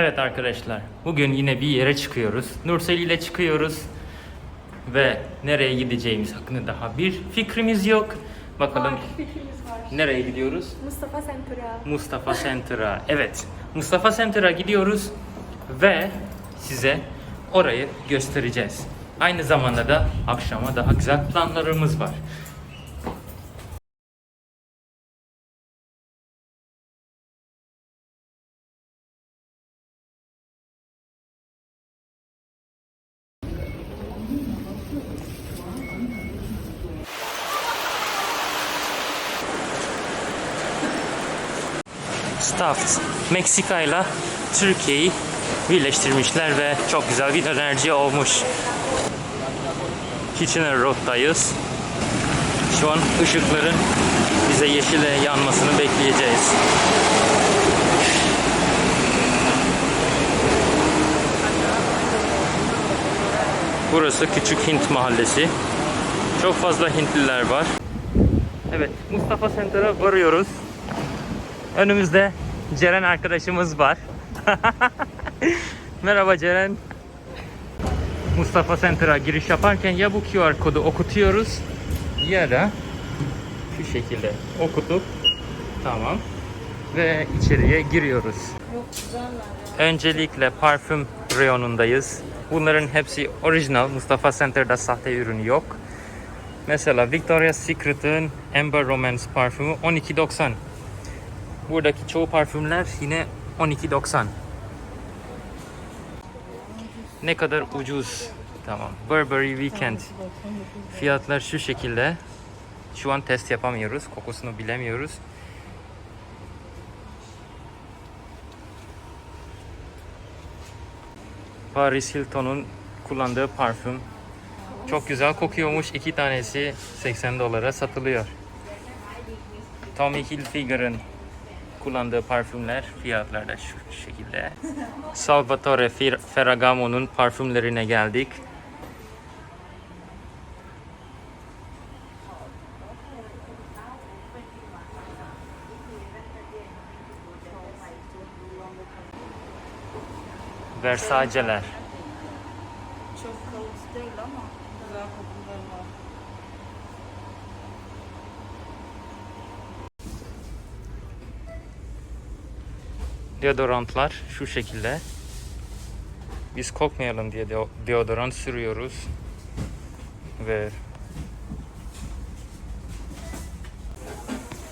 Evet arkadaşlar, bugün yine bir yere çıkıyoruz. Nursel ile çıkıyoruz. Ve nereye gideceğimiz hakkında daha bir fikrimiz yok. Bakalım Var, fikrimiz var. nereye gidiyoruz? Mustafa Centur'a. Mustafa Center'a. Evet, Mustafa Center'a gidiyoruz ve size orayı göstereceğiz. Aynı zamanda da akşama daha güzel planlarımız var. Stuffed Meksika ile Türkiye'yi birleştirmişler ve çok güzel bir enerji olmuş. Kitchener Road'dayız. Şu an ışıkların bize yeşile yanmasını bekleyeceğiz. Burası Küçük Hint Mahallesi. Çok fazla Hintliler var. Evet, Mustafa Center'a varıyoruz. Önümüzde Ceren arkadaşımız var. Merhaba Ceren. Mustafa Center'a giriş yaparken ya bu QR kodu okutuyoruz ya da şu şekilde okutup tamam ve içeriye giriyoruz. Öncelikle parfüm reyonundayız. Bunların hepsi orijinal. Mustafa Center'da sahte ürünü yok. Mesela Victoria's Secret'ın Amber Romance parfümü 12.90. Buradaki çoğu parfümler yine 12.90. Ne kadar ucuz. Tamam. Burberry Weekend. Fiyatlar şu şekilde. Şu an test yapamıyoruz. Kokusunu bilemiyoruz. Paris Hilton'un kullandığı parfüm. Çok güzel kokuyormuş. İki tanesi 80 dolara satılıyor. Tommy Hilfiger'ın kullandığı parfümler fiyatlar da şu şekilde. Salvatore Fer- Ferragamo'nun parfümlerine geldik. Versace'ler. Çok kalıcı değil ama güzel kokuları var. Deodorantlar şu şekilde. Biz kokmayalım diye deo- deodorant sürüyoruz. Ve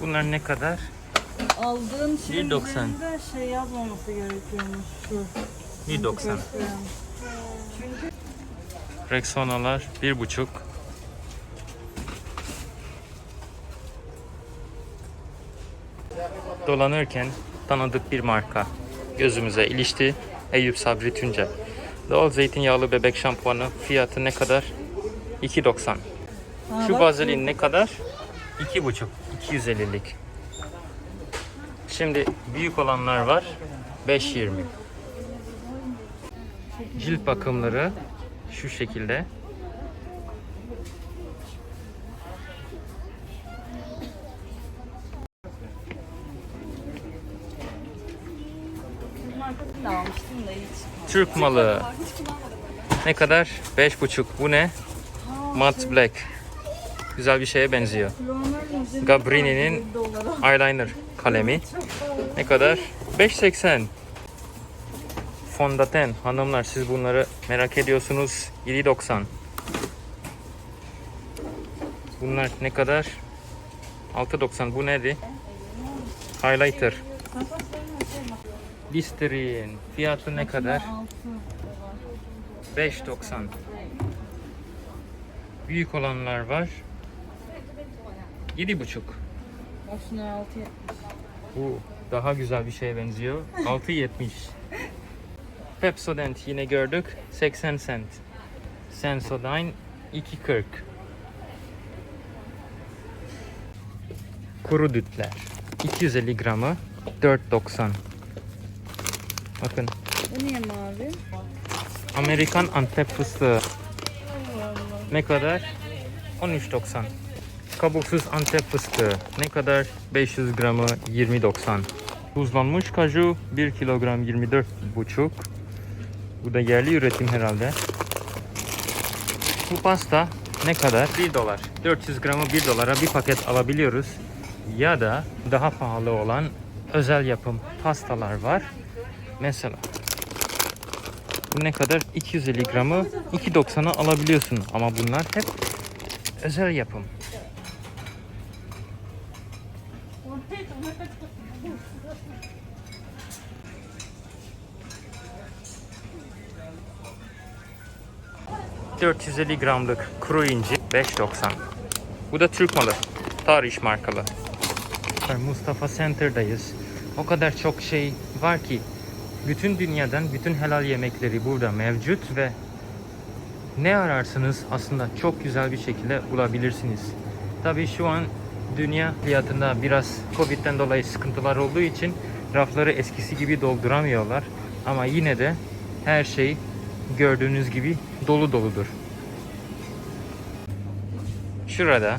Bunlar ne kadar? Aldığın şeyin 1.90. üzerinde şey yazmaması gerekiyormuş şu. 1.90. Gösteren. Rexona'lar 1.5. Dolanırken tanıdık bir marka gözümüze ilişti. Eyüp Sabri Tunca. Doğal zeytinyağlı bebek şampuanı fiyatı ne kadar? 2.90. Ha, Şu vazelin ne kadar? 2.5. 250'lik. Şimdi büyük olanlar var. 5.20. Cilt bakımları şu şekilde. Bunun arkasını da almıştım da hiç. Türk malı. Ne kadar? 5.5. Bu ne? Matte Black. Güzel bir şeye benziyor. Gabrini'nin eyeliner kalemi. Ne kadar? 5.80. Fondöten. Hanımlar siz bunları merak ediyorsunuz. 7.90. Bunlar ne kadar? 6.90. Bu neydi? Highlighter. Listerine. Fiyatı ne kadar? Altı. 5.90. Büyük olanlar var. 7.5. Bak şuna altı yetmiş. Bu daha güzel bir şeye benziyor. 6.70. Pepsodent yine gördük. 80 cent. Sensodyne 2.40. Kuru dütler. 250 gramı 4.90. Bakın Bu niye mavi? Amerikan Antep fıstığı. Allah Allah. Ne kadar? 13.90. Kabuksuz Antep fıstığı. Ne kadar? 500 gramı 20.90. Buzlanmış kaju 1 kilogram 24 buçuk. Bu da yerli üretim herhalde. Bu pasta ne kadar? 1 dolar. 400 gramı 1 dolara bir paket alabiliyoruz. Ya da daha pahalı olan özel yapım pastalar var. Mesela bu ne kadar? 250 gramı 2.90'a alabiliyorsun. Ama bunlar hep özel yapım. ...450 gramlık kuru inci 5.90. Bu da Türk malı. Tarih markalı. Mustafa Center'dayız. O kadar çok şey var ki bütün dünyadan bütün helal yemekleri burada mevcut ve ne ararsınız aslında çok güzel bir şekilde bulabilirsiniz. Tabii şu an dünya fiyatında biraz Covid'den dolayı sıkıntılar olduğu için rafları eskisi gibi dolduramıyorlar. Ama yine de her şey gördüğünüz gibi dolu doludur. Şurada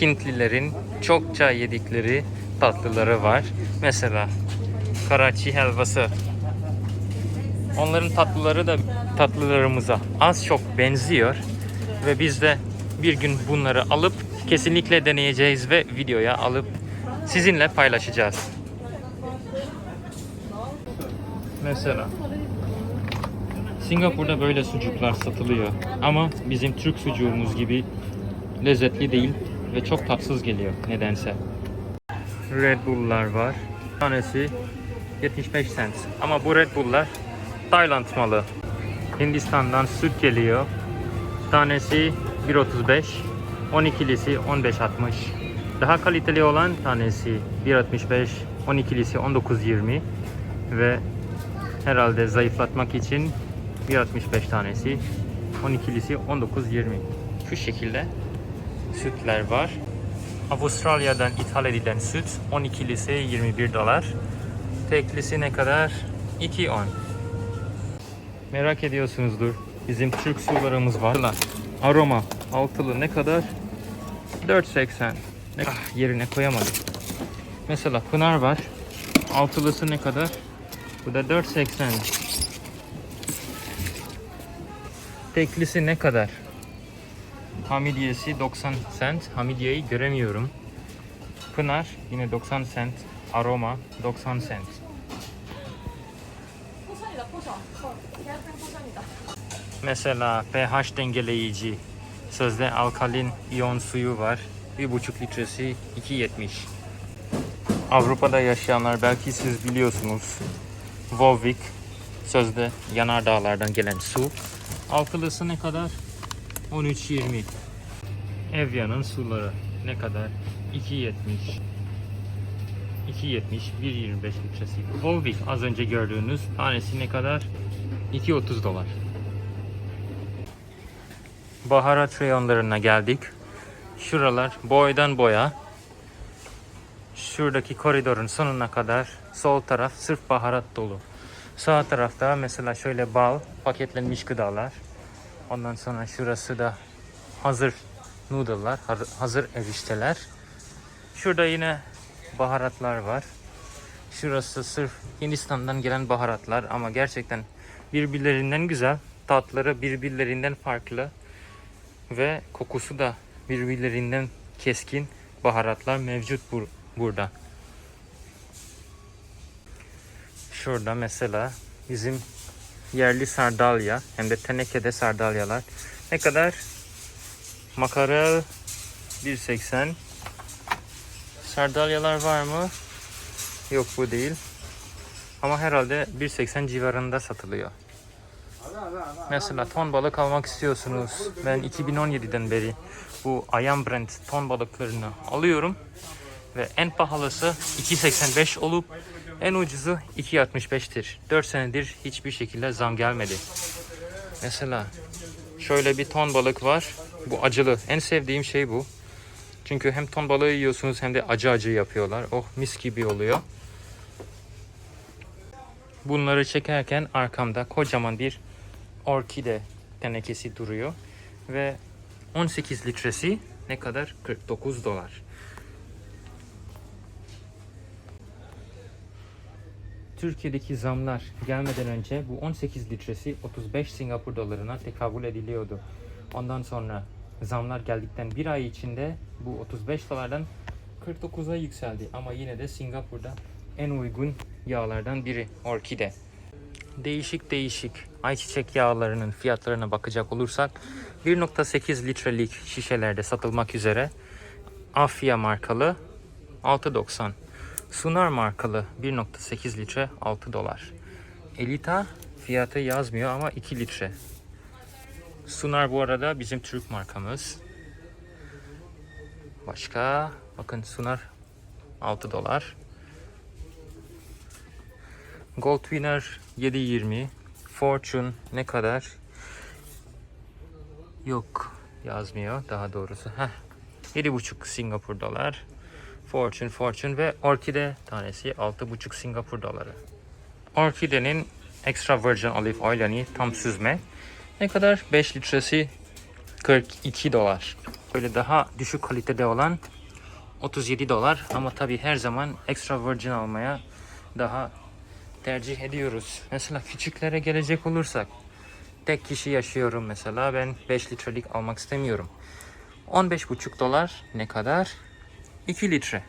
Hintlilerin çokça yedikleri tatlıları var. Mesela Karachi helvası. Onların tatlıları da tatlılarımıza az çok benziyor ve biz de bir gün bunları alıp kesinlikle deneyeceğiz ve videoya alıp sizinle paylaşacağız. Mesela Singapur'da böyle sucuklar satılıyor ama bizim Türk sucuğumuz gibi lezzetli değil ve çok tatsız geliyor nedense. Red Bull'lar var. Tanesi 75 cent. Ama bu Red Bull'lar Tayland malı. Hindistan'dan süt geliyor. Tanesi 1.35. 12'lisi 15.60. Daha kaliteli olan tanesi 1.65. 12'lisi 19.20 ve herhalde zayıflatmak için 1.65 tanesi 12'lisi 19.20. Şu şekilde sütler var. Avustralya'dan ithal edilen süt 12'lisi 21 dolar. Teklisi ne kadar? 2.10. Merak ediyorsunuzdur. Bizim Türk sularımız var. Aroma altılı ne kadar? 4.80. Ne ah, yerine koyamadım. Mesela Pınar var. Altılısı ne kadar? Bu da 4.80. Teklisi ne kadar? Hamidiyesi 90 cent. Hamidiyeyi göremiyorum. Pınar yine 90 cent. Aroma 90 cent. Mesela pH dengeleyici. Sözde alkalin iyon suyu var. 1,5 litresi 2.70. Avrupa'da yaşayanlar belki siz biliyorsunuz. Volvic sözde yanardağlardan gelen su. Alkılısı ne kadar? 13.20. Evya'nın suları ne kadar? 2.70. 2.70, 1.25 litresi. Volvic az önce gördüğünüz tanesi ne kadar? 2.30 dolar. Baharat reyonlarına geldik. Şuralar boydan boya. Şuradaki koridorun sonuna kadar sol taraf sırf baharat dolu. Sağ tarafta mesela şöyle bal, paketlenmiş gıdalar. Ondan sonra şurası da hazır noodle'lar, hazır erişteler. Şurada yine baharatlar var. Şurası sırf Hindistan'dan gelen baharatlar ama gerçekten birbirlerinden güzel. Tatları birbirlerinden farklı ve kokusu da birbirlerinden keskin baharatlar mevcut bur- burada. Şurada mesela bizim yerli sardalya hem de tenekede sardalyalar. Ne kadar? Makarel 1.80. Sardalyalar var mı? Yok bu değil. Ama herhalde 1.80 civarında satılıyor. Mesela ton balık almak istiyorsunuz. Ben 2017'den beri bu Ayam Brand ton balıklarını alıyorum. Ve en pahalısı 2.85 olup en ucuzu 2.65'tir. 4 senedir hiçbir şekilde zam gelmedi. Mesela şöyle bir ton balık var. Bu acılı. En sevdiğim şey bu. Çünkü hem ton balığı yiyorsunuz hem de acı acı yapıyorlar. Oh mis gibi oluyor. Bunları çekerken arkamda kocaman bir orkide tenekesi duruyor. Ve 18 litresi ne kadar? 49 dolar. Türkiye'deki zamlar gelmeden önce bu 18 litresi 35 Singapur dolarına tekabül ediliyordu. Ondan sonra zamlar geldikten bir ay içinde bu 35 dolardan 49'a yükseldi. Ama yine de Singapur'da en uygun yağlardan biri orkide. Değişik değişik ayçiçek yağlarının fiyatlarına bakacak olursak 1.8 litrelik şişelerde satılmak üzere Afya markalı 6.90 Sunar markalı 1.8 litre 6 dolar. Elita fiyatı yazmıyor ama 2 litre. Sunar bu arada bizim Türk markamız. Başka bakın Sunar 6 dolar. Goldwinner 7.20. Fortune ne kadar? Yok yazmıyor daha doğrusu. Heh. 7.5 Singapur dolar. Fortune, Fortune ve Orkide tanesi 6.5 Singapur doları. Orkide'nin extra virgin olive oil yani tam süzme ne kadar? 5 litresi 42 dolar. Böyle daha düşük kalitede olan 37 dolar ama tabi her zaman extra virgin almaya daha tercih ediyoruz. Mesela küçüklere gelecek olursak tek kişi yaşıyorum mesela ben 5 litrelik almak istemiyorum. 15,5 dolar ne kadar? 2 litre.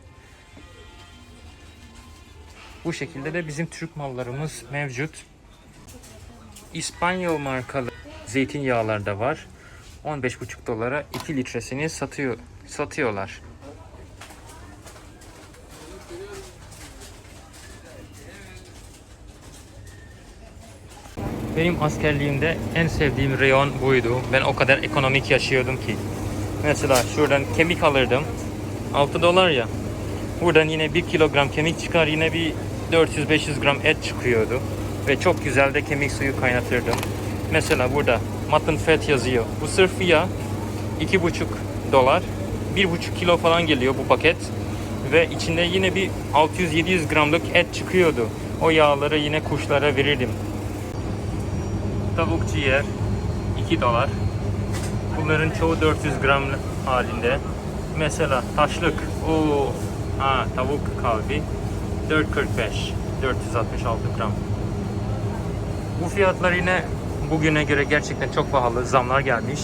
Bu şekilde de bizim Türk mallarımız mevcut. İspanyol markalı zeytinyağlar da var. 15,5 dolara 2 litresini satıyor satıyorlar. Benim askerliğimde en sevdiğim reyon buydu. Ben o kadar ekonomik yaşıyordum ki. Mesela şuradan kemik alırdım. 6 dolar ya. Buradan yine 1 kilogram kemik çıkar yine bir 400-500 gram et çıkıyordu. Ve çok güzel de kemik suyu kaynatırdım. Mesela burada mutton fat yazıyor. Bu sırf yağ 2,5 dolar. 1,5 kilo falan geliyor bu paket. Ve içinde yine bir 600-700 gramlık et çıkıyordu. O yağları yine kuşlara verirdim. Tavuk ciğer 2 dolar. Bunların çoğu 400 gram halinde. Mesela taşlık. o ha, tavuk kalbi 4.45 466 gram. Bu fiyatlar yine bugüne göre gerçekten çok pahalı. Zamlar gelmiş.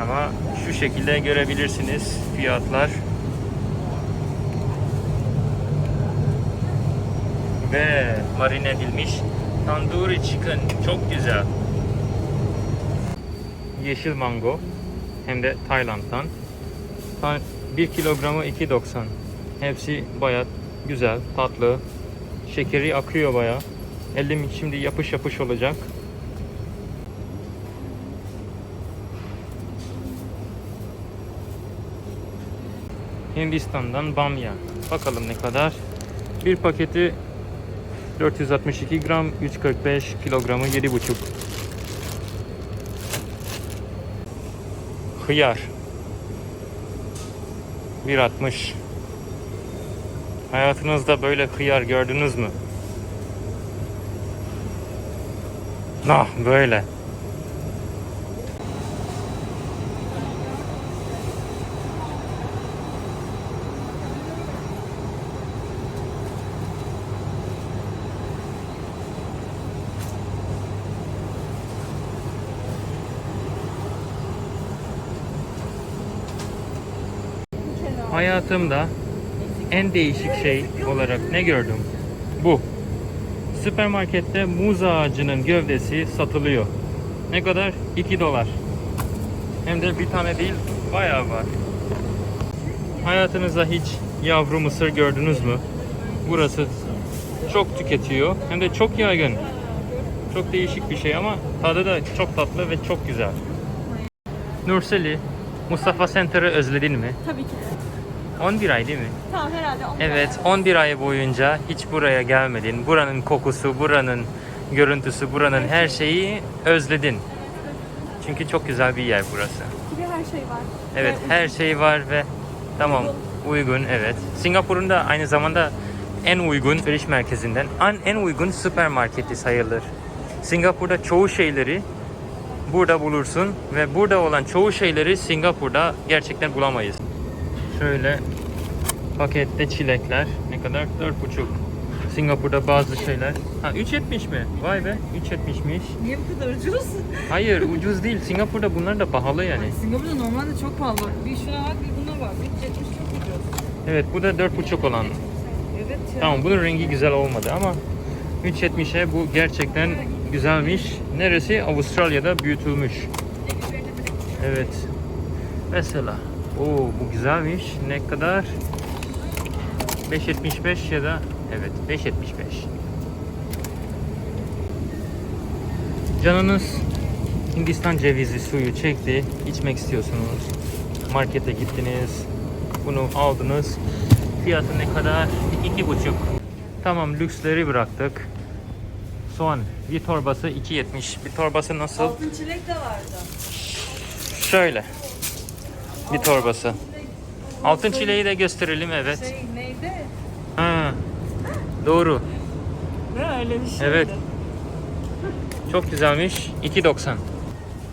Ama şu şekilde görebilirsiniz fiyatlar. Ve marine edilmiş tandoori chicken çok güzel. Yeşil mango hem de Tayland'dan. 1 kilogramı 2.90. Hepsi bayat, güzel, tatlı. Şekeri akıyor baya. Elim şimdi yapış yapış olacak. Hindistan'dan bamya. Bakalım ne kadar. Bir paketi 462 gram, 345 kilogramı 7,5. Hıyar. 1.60. Hayatınızda böyle hıyar gördünüz mü? Nah böyle. Hayatımda en değişik şey olarak ne gördüm? Bu. Süpermarkette muz ağacının gövdesi satılıyor. Ne kadar? 2 dolar. Hem de bir tane değil, bayağı var. Hayatınızda hiç yavru mısır gördünüz mü? Burası çok tüketiyor. Hem de çok yaygın. Çok değişik bir şey ama tadı da çok tatlı ve çok güzel. Nurseli, Mustafa Center'ı özledin mi? Tabii ki. 11 ay değil mi? Tamam herhalde. onu Evet 11 ay boyunca hiç buraya gelmedin. Buranın kokusu, buranın görüntüsü, buranın her şeyi özledin. Çünkü çok güzel bir yer burası. De her şey var. Evet Ve her şey var ve tamam uygun evet. Singapur'un da aynı zamanda en uygun alışveriş merkezinden en, en uygun süpermarketi sayılır. Singapur'da çoğu şeyleri burada bulursun ve burada olan çoğu şeyleri Singapur'da gerçekten bulamayız. Şöyle pakette çilekler ne kadar? 4,5 Singapur'da bazı şeyler. Ha 3.70 mi? Vay be 3.70'miş. Niye bu kadar ucuz? Hayır ucuz değil. Singapur'da bunlar da pahalı yani. Singapur'da normalde çok pahalı. Bir şuna bak bir buna bak. 370 çok ucuz. Evet bu da 4.5 olan. Evet. Tamam bunun rengi güzel olmadı ama 3.70'e bu gerçekten güzelmiş. Neresi? Avustralya'da büyütülmüş. Evet. Mesela. Oo bu güzelmiş. Ne kadar? 5.75 ya da evet 5.75. Canınız Hindistan cevizi suyu çekti. içmek istiyorsunuz. Markete gittiniz. Bunu aldınız. Fiyatı ne kadar? İki buçuk. Tamam lüksleri bıraktık. Soğan bir torbası 2.70. Bir torbası nasıl? Altın çilek de vardı. Şöyle. Bir torbası. Altın çileği de gösterelim evet. Şey neydi? Ha. Doğru. Ne öyle bir şey. Evet. Çok güzelmiş. 2.90.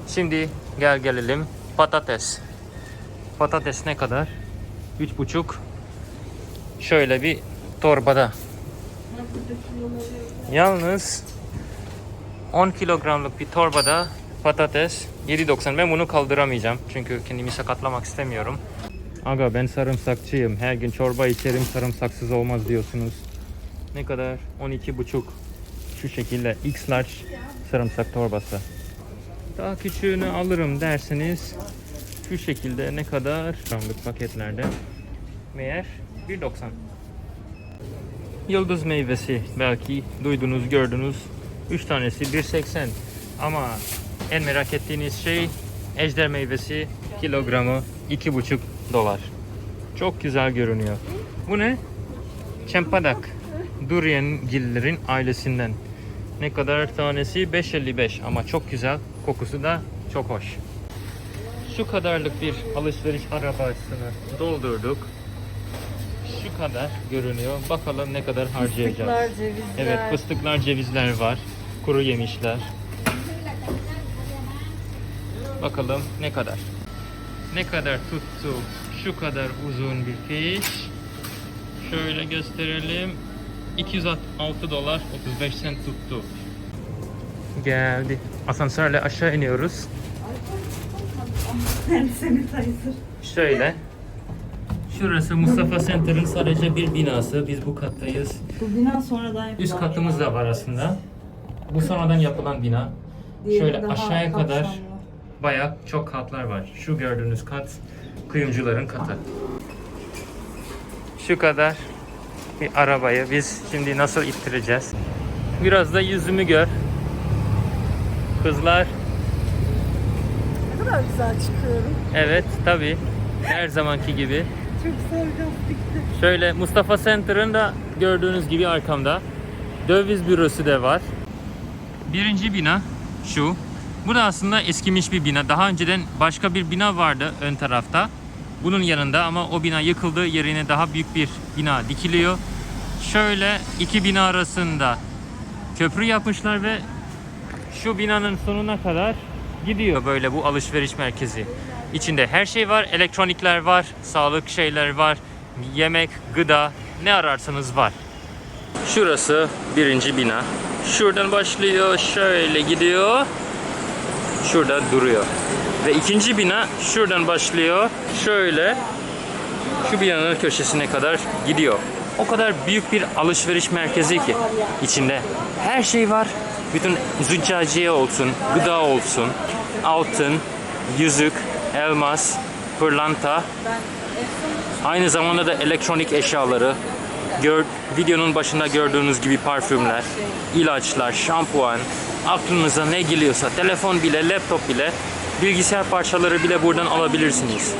Şimdi gel gelelim patates. Patates ne kadar? 3.5. Şöyle bir torbada. Yalnız 10 kilogramlık bir torbada patates 7.90. Ben bunu kaldıramayacağım. Çünkü kendimi sakatlamak istemiyorum. Aga ben sarımsakçıyım. Her gün çorba içerim sarımsaksız olmaz diyorsunuz. Ne kadar? 12.5. Şu şekilde X large sarımsak torbası. Daha küçüğünü alırım derseniz şu şekilde ne kadar gramlık paketlerde meğer 1.90 Yıldız meyvesi belki duydunuz gördünüz 3 tanesi 1.80 ama en merak ettiğiniz şey ejder meyvesi kilogramı 2.5 dolar çok güzel görünüyor bu ne? Çempadak durian gillerin ailesinden ne kadar tanesi 5.55 ama çok güzel kokusu da çok hoş şu kadarlık bir alışveriş arabasını doldurduk şu kadar görünüyor. Bakalım ne kadar harcayacağız. Fıstıklar, cevizler. Evet, fıstıklar, cevizler var. Kuru yemişler. Bakalım ne kadar. Ne kadar tuttu? Şu kadar uzun bir fiş. Şöyle gösterelim. 206 dolar 35 sent tuttu. Geldi. Asansörle aşağı iniyoruz. Şöyle. Şurası Mustafa Center'ın sadece bir binası. Biz bu kattayız. Bu bina sonradan yapılan. Üst katımız da var aslında. Bu sonradan yapılan bina. Şöyle aşağıya kadar bayağı çok katlar var. Şu gördüğünüz kat kuyumcuların katı. Şu kadar bir arabayı biz şimdi nasıl ittireceğiz? Biraz da yüzümü gör. Kızlar Ne kadar güzel çıkıyorum. evet tabi her zamanki gibi. Çok sarkastikti. Şöyle Mustafa Center'ın da gördüğünüz gibi arkamda döviz bürosu da var. Birinci bina şu. Bu da aslında eskimiş bir bina. Daha önceden başka bir bina vardı ön tarafta. Bunun yanında ama o bina yıkıldı. Yerine daha büyük bir bina dikiliyor. Şöyle iki bina arasında köprü yapmışlar ve şu binanın sonuna kadar gidiyor böyle bu alışveriş merkezi. İçinde her şey var. Elektronikler var, sağlık şeyler var, yemek, gıda ne ararsanız var. Şurası birinci bina. Şuradan başlıyor, şöyle gidiyor. Şurada duruyor. Ve ikinci bina şuradan başlıyor. Şöyle şu binanın köşesine kadar gidiyor. O kadar büyük bir alışveriş merkezi ki içinde her şey var. Bütün züccaciye olsun, gıda olsun, altın, yüzük, elmas, pırlanta, aynı zamanda da elektronik eşyaları, gör, videonun başında gördüğünüz gibi parfümler, ilaçlar, şampuan, aklınıza ne geliyorsa, telefon bile, laptop bile, bilgisayar parçaları bile buradan alabilirsiniz.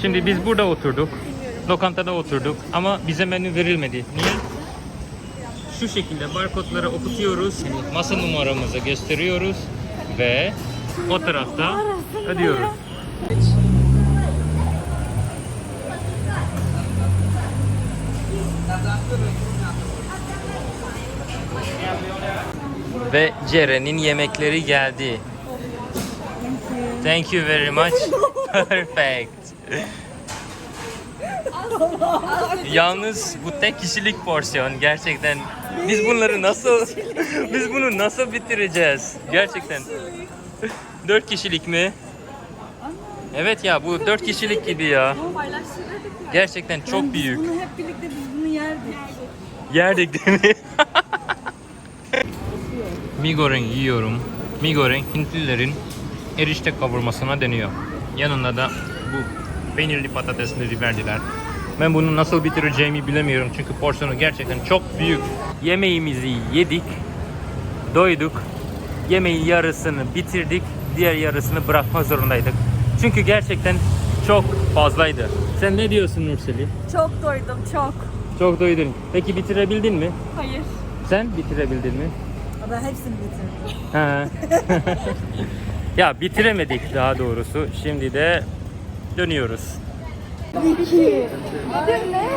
Şimdi biz burada oturduk. Lokantada oturduk ama bize menü verilmedi. Niye? Şu şekilde barkodları okutuyoruz. Masa numaramızı gösteriyoruz ve o tarafta ödüyoruz. Ve Ceren'in yemekleri geldi. Thank you very much. Perfect. Yalnız bu tek kişilik porsiyon gerçekten. Biz bunları nasıl biz bunu nasıl bitireceğiz? Gerçekten. Dört kişilik mi? Evet ya bu dört kişilik gibi ya. Gerçekten çok büyük. Bunu hep birlikte biz bunu yerdik. Yerdik değil mi? Mi goreng yiyorum. Mi goreng Hintlilerin erişte kavurmasına deniyor. Yanında da bu peynirli patatesleri verdiler. Ben bunu nasıl bitireceğimi bilemiyorum çünkü porsiyonu gerçekten çok büyük. Yemeğimizi yedik, doyduk. Yemeğin yarısını bitirdik, diğer yarısını bırakma zorundaydık. Çünkü gerçekten çok fazlaydı. Sen ne diyorsun Nurseli? Çok doydum çok. Çok doydun. Peki bitirebildin mi? Hayır. Sen bitirebildin mi? Ben hepsini bitirdim. Ha. ya bitiremedik daha doğrusu. Şimdi de dönüyoruz. 2 Adın ne?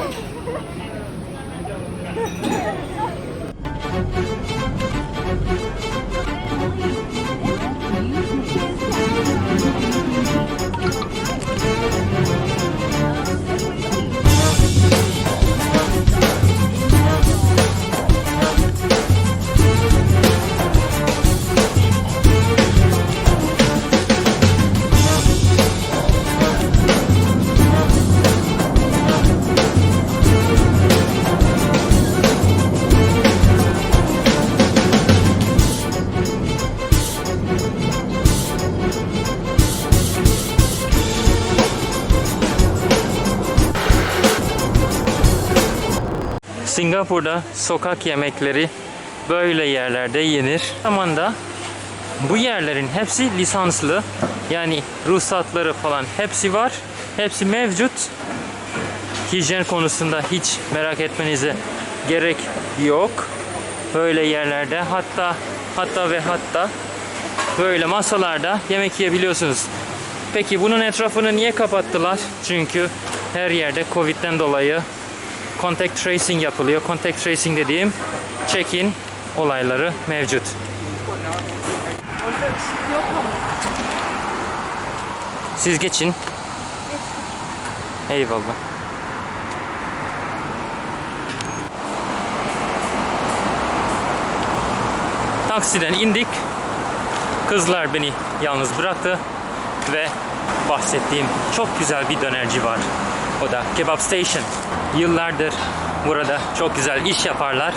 Singapur'da sokak yemekleri böyle yerlerde yenir. Zamanda bu yerlerin hepsi lisanslı. Yani ruhsatları falan hepsi var. Hepsi mevcut. Hijyen konusunda hiç merak etmenize gerek yok. Böyle yerlerde hatta hatta ve hatta böyle masalarda yemek yiyebiliyorsunuz. Peki bunun etrafını niye kapattılar? Çünkü her yerde Covid'den dolayı contact tracing yapılıyor. Contact tracing dediğim check-in olayları mevcut. Siz geçin. Eyvallah. Taksiden indik. Kızlar beni yalnız bıraktı ve bahsettiğim çok güzel bir dönerci var. O da Kebap Station. Yıllardır burada çok güzel iş yaparlar.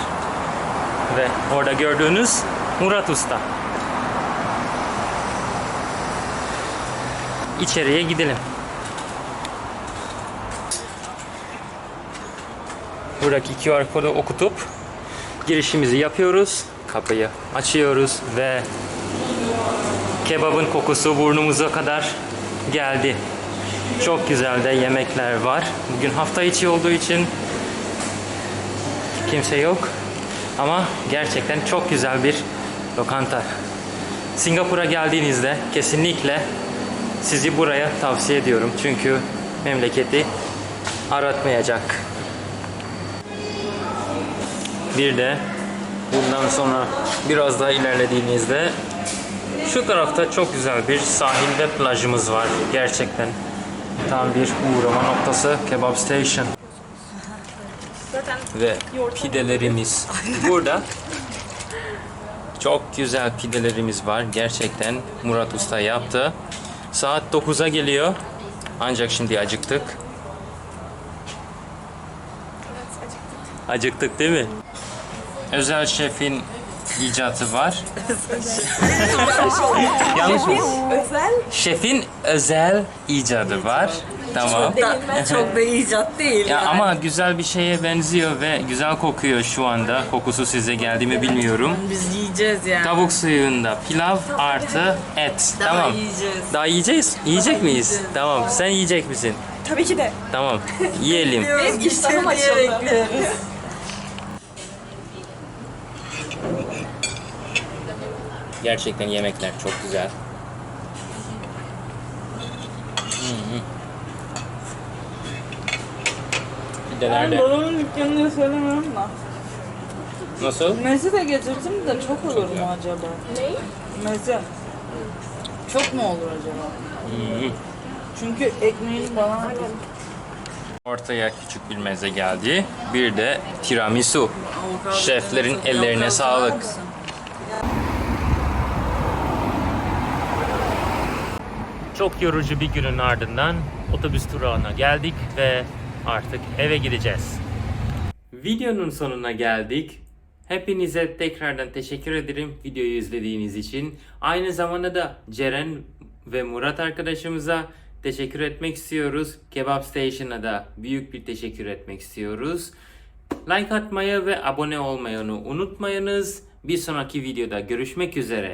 Ve orada gördüğünüz Murat Usta. İçeriye gidelim. Buradaki QR kodu okutup girişimizi yapıyoruz. Kapıyı açıyoruz ve kebabın kokusu burnumuza kadar geldi. Çok güzel de yemekler var. Bugün hafta içi olduğu için kimse yok. Ama gerçekten çok güzel bir lokanta. Singapur'a geldiğinizde kesinlikle sizi buraya tavsiye ediyorum. Çünkü memleketi aratmayacak. Bir de bundan sonra biraz daha ilerlediğinizde şu tarafta çok güzel bir sahil ve plajımız var. Gerçekten tam bir uğrama noktası Kebap Station. Ve pidelerimiz burada. Çok güzel pidelerimiz var. Gerçekten Murat Usta yaptı. Saat 9'a geliyor. Ancak şimdi acıktık. Acıktık değil mi? Özel şefin icatı var. Yanlış mı? Özel Şefin özel icadı var. Tamam. çok da icat değil. Ya ama güzel bir şeye benziyor ve güzel kokuyor şu anda. Kokusu size geldi mi bilmiyorum. Biz yiyeceğiz yani. Tavuk suyunda pilav artı et. tamam. yiyeceğiz. Daha yiyeceğiz. Yiyecek miyiz? Tamam. Sen yiyecek misin? Tabii ki de. Tamam. Yiyelim. Benim iştahım açıldı. Gerçekten yemekler çok güzel. Pideler de Babamın dükkanını söylemem da. Nasıl? Meze de getirdim de çok olur mu acaba? Ne? Meze. Çok mu olur acaba? Hmm. Çünkü ekmeğini bana. Ortaya küçük bir meze geldi. Bir de tiramisu. Şeflerin ellerine sağlık. Çok yorucu bir günün ardından otobüs durağına geldik ve artık eve gideceğiz. Videonun sonuna geldik. Hepinize tekrardan teşekkür ederim videoyu izlediğiniz için. Aynı zamanda da Ceren ve Murat arkadaşımıza teşekkür etmek istiyoruz. Kebap Station'a da büyük bir teşekkür etmek istiyoruz. Like atmayı ve abone olmayı unutmayınız. Bir sonraki videoda görüşmek üzere.